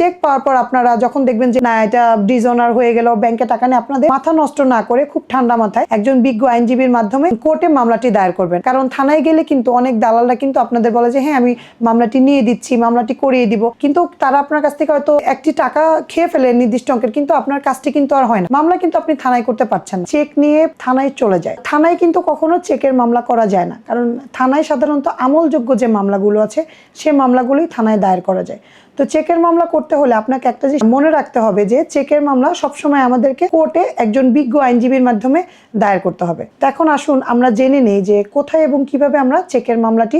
Check পাওয়ার পর আপনারা যখন দেখবেন যে না, এটা ডিজনার হয়ে গেল ব্যাংকে টাকা নেই, আপনাদের মাথা নষ্ট না করে খুব ঠান্ডা মাথায় একজন বিজ্ঞ আইনজীবীর মাধ্যমে কোর্টে মামলাটি দায়ের করবেন। কারণ থানায় গেলে কিন্তু অনেক দালালরা কিন্তু আপনাদের বলে যে হ্যাঁ আমি মামলাটি নিয়ে দিচ্ছি, মামলাটি করিয়ে দিব। কিন্তু তারা আপনার কাছ থেকে হয়তো একটি টাকা খেয়ে ফেলে নির্দিষ্ট অঙ্কের, কিন্তু আপনার কাজটি কিন্তু আর হয় না। মামলা কিন্তু আপনি থানায় করতে পারছেন না। চেক নিয়ে থানায় চলে যায়। থানায় কিন্তু কখনো চেকের মামলা করা যায় না। কারণ থানায় সাধারণত আমলযোগ্য যে মামলাগুলো আছে, সে মামলাগুলোই থানায় দায়ের করা যায়। তো চেকের মামলা করতে হলে আপনাকে একটা জিনিস মনে রাখতে হবে যে চেকের মামলা সবসময় আমাদেরকে কোর্টে একজন বিজ্ঞ আইনজীবীর মাধ্যমে দায়ের করতে হবে। এখন আসুন আমরা জেনে নেই যে কোথায় এবং কীভাবে আমরা চেকের মামলাটি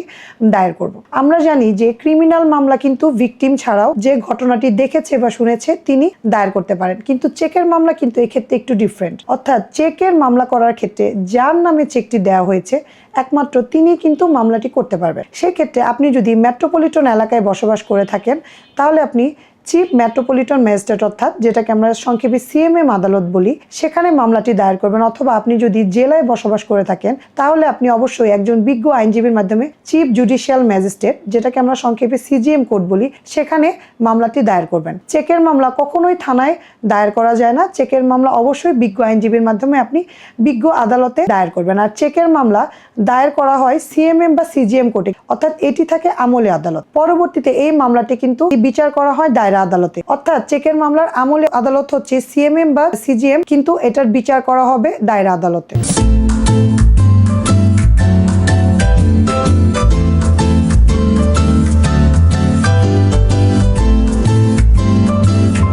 দায়ের করব। আমরা জানি যে ক্রিমিনাল মামলা কিন্তু ভিকটিম ছাড়াও যে ঘটনাটি দেখেছে বা শুনেছে তিনি দায়ের করতে পারেন। কিন্তু চেকের মামলা কিন্তু এক্ষেত্রে একটু ডিফারেন্ট অর্থাৎ চেকের মামলা করার ক্ষেত্রে যার নামে চেকটি দেওয়া হয়েছে, একমাত্র তিনি কিন্তু মামলাটি করতে পারবেন। সেক্ষেত্রে আপনি যদি মেট্রোপলিটন এলাকায় বসবাস করে থাকেন, তাহলে আপনি চিফ মেট্রোপলিটন ম্যাজিস্ট্রেট অর্থাৎ যেটাকে আমরা সংক্ষেপে সিএমএম আদালত বলি, সেখানে মামলাটি দায়ের করবেন। অথবা আপনি যদি জেলায় বসবাস করে থাকেন, তাহলে আপনি অবশ্যই একজন বিজ্ঞ আইনজীবীর মাধ্যমে চিফ জুডিশিয়াল ম্যাজিস্ট্রেট যেটাকে আমরা সংক্ষেপে সিজিএম কোর্ট বলি, সেখানে মামলাটি দায়ের করবেন। চেকের মামলা কখনোই থানায় দায়ের করা যায় না। চেকের মামলা অবশ্যই বিজ্ঞ আইনজীবীর মাধ্যমে আপনি বিজ্ঞ আদালতে দায়ের করবেন। আর চেকের মামলা দায়ের করা হয় সিএমএম বা সিজিএম কোর্টে অর্থাৎ এটি থাকে আমলে আদালত। পরবর্তীতে এই মামলাটি কিন্তু বিচার করা হয় দায়রা আদালতে। অর্থাৎ চেকের মামলার আমলে আদালত হচ্ছে সিএমএম বা সিজিএম, কিন্তু এটার বিচার করা হবে দায়রা আদালতে।